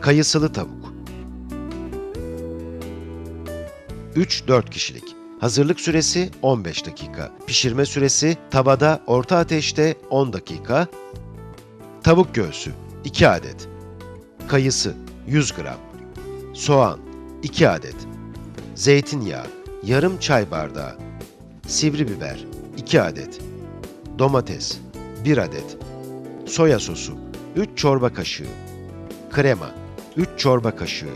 Kayısılı tavuk 3-4 kişilik. Hazırlık süresi 15 dakika. Pişirme süresi tavada orta ateşte 10 dakika. Tavuk göğsü 2 adet. Kayısı 100 gram. Soğan 2 adet. Zeytinyağı yarım çay bardağı. Sivri biber 2 adet. Domates 1 adet. Soya sosu 3 çorba kaşığı. Krema 3 çorba kaşığı.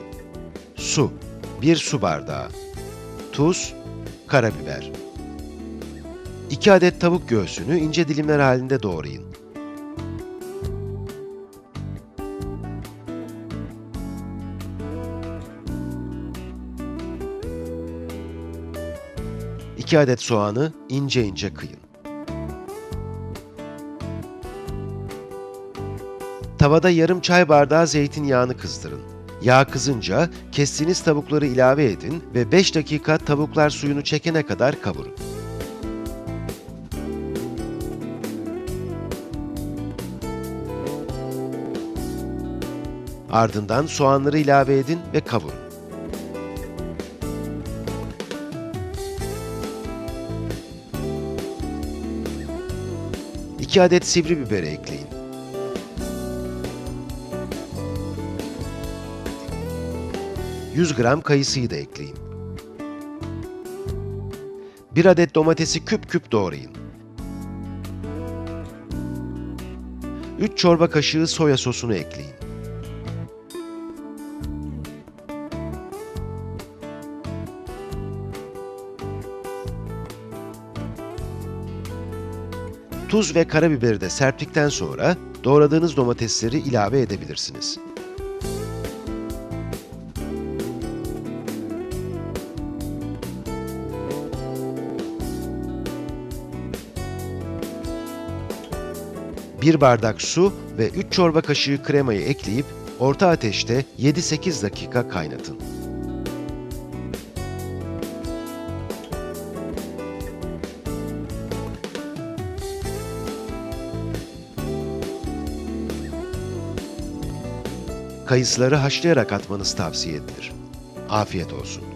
Su 1 su bardağı. Tuz, karabiber. 2 adet tavuk göğsünü ince dilimler halinde doğrayın. İki adet soğanı ince ince kıyın. Tavada yarım çay bardağı zeytinyağını kızdırın. Yağ kızınca kestiğiniz tavukları ilave edin ve 5 dakika tavuklar suyunu çekene kadar kavurun. Ardından soğanları ilave edin ve kavurun. İki adet sivri biberi ekleyin. ...100 gram kayısıyı da ekleyin. 1 adet domatesi küp küp doğrayın. 3 çorba kaşığı soya sosunu ekleyin. Tuz ve karabiberi de serptikten sonra doğradığınız domatesleri ilave edebilirsiniz. Bir bardak su ve 3 çorba kaşığı kremayı ekleyip orta ateşte 7-8 dakika kaynatın. Kayısıları haşlayarak atmanız tavsiye edilir. Afiyet olsun.